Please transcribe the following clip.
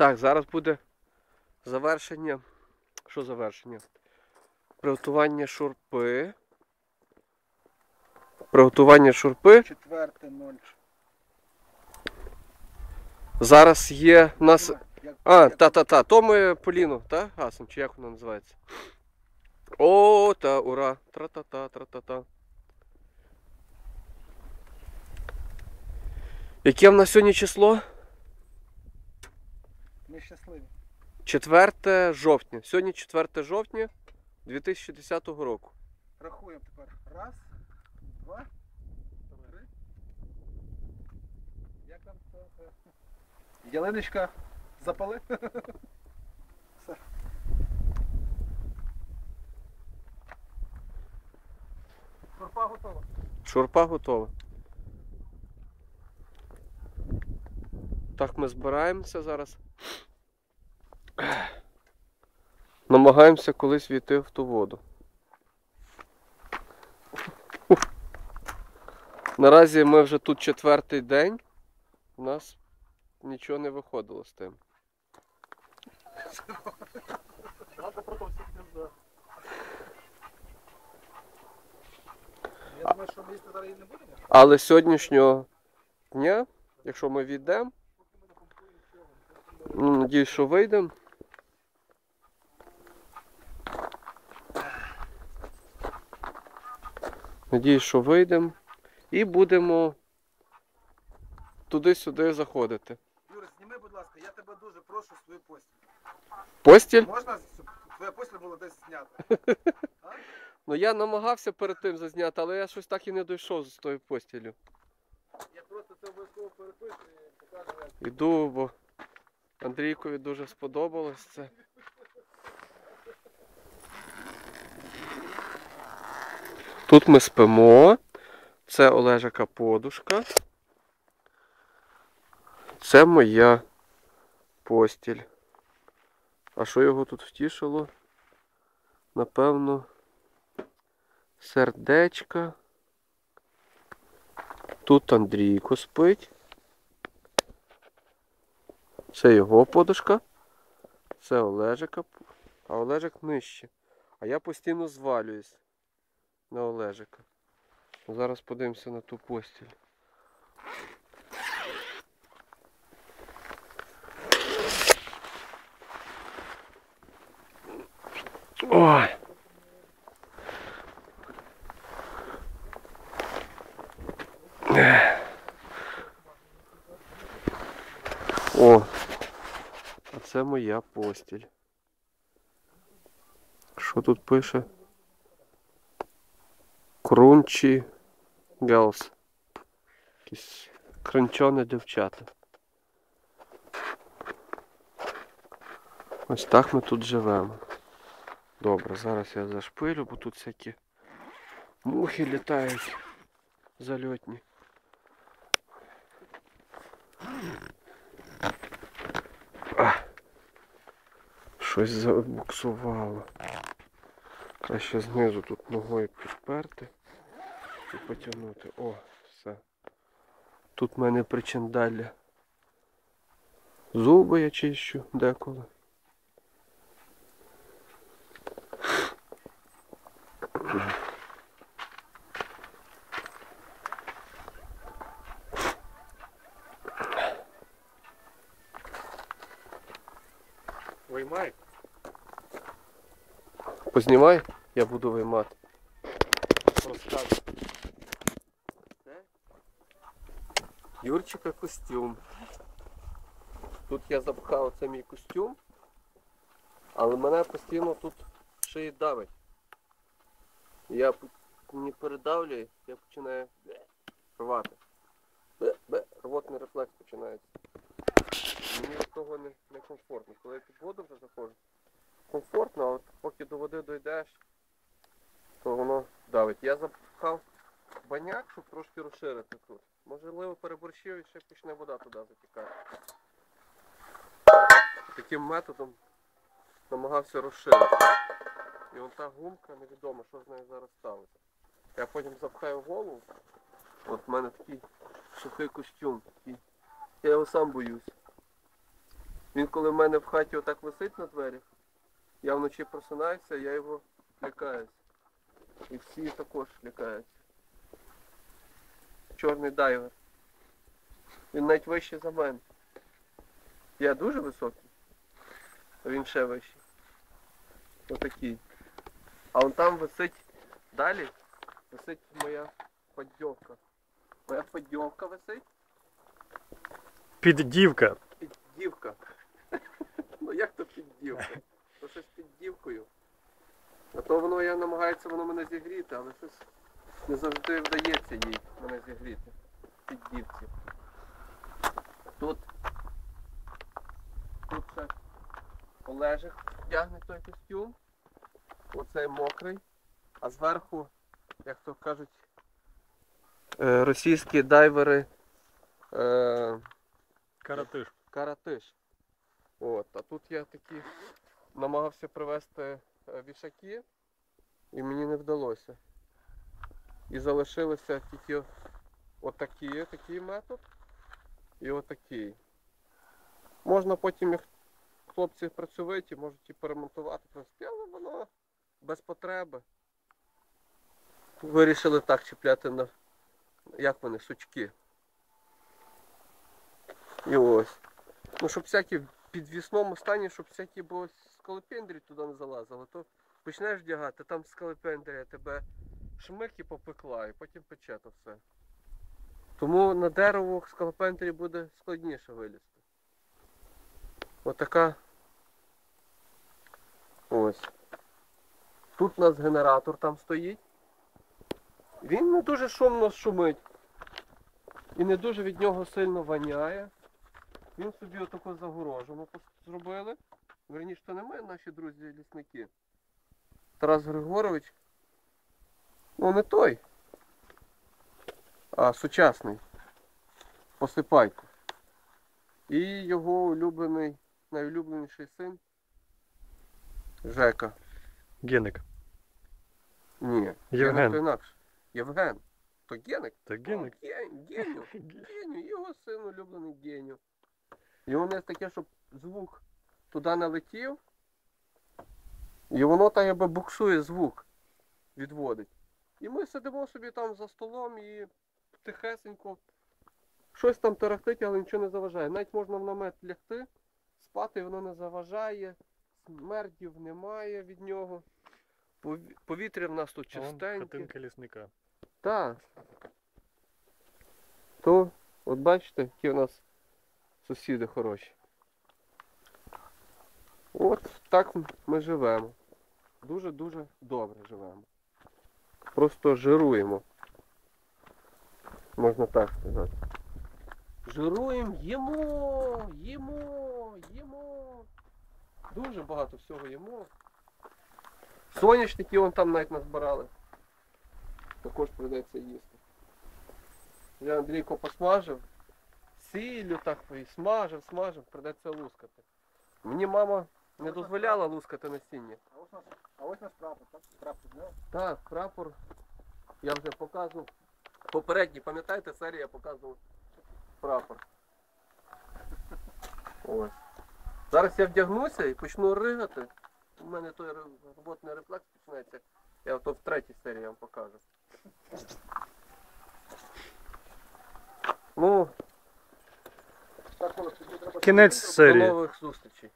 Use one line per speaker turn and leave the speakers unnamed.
Так, зараз буде завершення. Що завершення? Приготування шурпи. Приготування шурпи.
Четверте ноль.
Зараз є у нас.
Як-
А, та-та-та, то ми Поліну, так? Гасом, чи як воно називається? О, та, ура! Тра-та-та, тра-та-та. Яке в нас сьогодні число?
Ми щасливі.
4 жовтня. Сьогодні 4 жовтня 2010 року.
Рахуємо тепер. Раз, два, три. Як там це? е, Ялиночка запали? Все. Шурпа готова.
Шурпа готова. Так, ми збираємося зараз. Намагаємося колись війти в ту воду. Наразі ми вже тут четвертий день. У нас нічого не виходило з тим.
Я думаю, що ми їсти зараз не будемо.
Але сьогоднішнього дня, якщо ми війдемо, надіюсь, що вийдемо. Надіюсь, що вийдемо. І будемо туди-сюди заходити.
Юра, зніми, будь ласка, я тебе дуже прошу свою постіль.
Постіль?
Можна щоб твоя постіль була десь знята?
Ну я намагався перед тим зазняти, але я щось так і не дійшов з тою постілю.
Я просто це обов'язково перепишу і покажу.
Іду, бо Андрійкові дуже сподобалось це. Тут ми спимо. Це Олежика подушка. Це моя постіль. А що його тут втішило? Напевно, сердечка. Тут Андрійко спить. Це його подушка. Це Олежика. А Олежик нижче. А я постійно звалююсь на Олежика. Зараз подивимося на ту постіль. Ой. О, а це моя постіль. Що тут пише? Крунчі Girls. Якісь кринчоне дівчата. Ось так ми тут живемо. Добре, зараз я зашпилю, бо тут всякі мухи літають зальотні. Щось забуксувало. Краще знизу тут ногою підперти і потягнути. О, все. Тут в мене причиндалля. Зуби я чищу деколи.
Виймай.
Познімай, я буду виймати. Розказуй. Це Юрчика костюм. Тут я запхав це мій костюм, але мене постійно тут шиї давить. Я не передавлюю, я починаю рвати. Рвотний рефлекс починається. Мені від того не, не комфортно. Коли я під воду вже заходжу, комфортно, а поки до води дійдеш, то воно давить. Я запхав баняк, щоб трошки розширити тут. Можливо, переборщив і ще почне вода туди затікати. Таким методом намагався розширити. І он та гумка, невідомо, що з нею зараз ставиться. Я потім запхаю голову. От в мене такий сухий костюм. Такий. Я його сам боюсь. Він коли в мене в хаті отак висить на дверях, я вночі просинаюся, я його лякаюсь. І всі також лякаються. Чорний дайвер. Він навіть вищий за мене. Я дуже високий. А він ще вищий. Отакий. А он там висить далі, висить моя поддьовка. Моя поддьовка висить.
Піддівка.
Піддівка. Ну як то піддівка? То щось під дівкою. А то воно я намагається воно мене зігріти, але щось не завжди вдається їй мене зігріти. Під дівці. Тут. Тут ще Олежик тягне той костюм. Оцей мокрий. А зверху, як то кажуть, е, російські дайвери. Е,
Каратиш.
каратиш. От, а тут я такі намагався привезти е, вішаки, і мені не вдалося. І залишилися тільки отакі, такий метод і отакий. Можна потім, як хлопці працьовиті, можуть і перемонтувати, в але воно без потреби. Вирішили так чіпляти на як вони, сучки. І ось. Ну, щоб всякі в підвісному стані, щоб всякі бо скалопендрі туди не залазили, то почнеш вдягати, там скалопендрія тебе шмик і попекла, і потім пече то все. Тому на дерево скалопендрі буде складніше вилізти. Отака. Ось. Тут у нас генератор там стоїть. Він не дуже шумно шумить. І не дуже від нього сильно воняє. Він собі отаку загорожу ми зробили. Верніше, то не ми, наші друзі-лісники. Тарас Григорович. Ну не той. А сучасний. Посипайко. І його улюблений, найулюбленіший син. Жека.
Геник.
Ні.
Євген.
Інакше. Євген. То Геник?
Та Геник.
О, Геню. Геню, його син улюблений Геню. І нас таке, щоб звук туди не летів, і воно так якби буксує звук, відводить. І ми сидимо собі там за столом і тихесенько щось там тарахтить, але нічого не заважає. Навіть можна в намет лягти, спати воно не заважає, смердів немає від нього. Повітря в нас тут чистеньке.
хатинка лісника.
Так. То, от бачите, які у нас сусіди хороші. От так ми живемо. Дуже-дуже добре живемо. Просто жируємо. Можна так сказати. Жируємо, їмо, їмо, їмо. Дуже багато всього їмо. Соняшники вон там навіть назбирали також прийдеться їсти. Я Андрійко посмажив, сіллю так смажив, смажив, прийдеться лускати. Мені мама не дозволяла лускати насіння.
А ось наш, а ось наш прапор, так? Прапор, не?
Так, прапор я вже показував. Попередній, пам'ятаєте, серія я показував прапор. Ось. Зараз я вдягнуся і почну ригати. У мене той роботний рефлекс починається. Я то в третій серії вам покажу. Ну.
Кінець
до
серії.
нових зустрічей.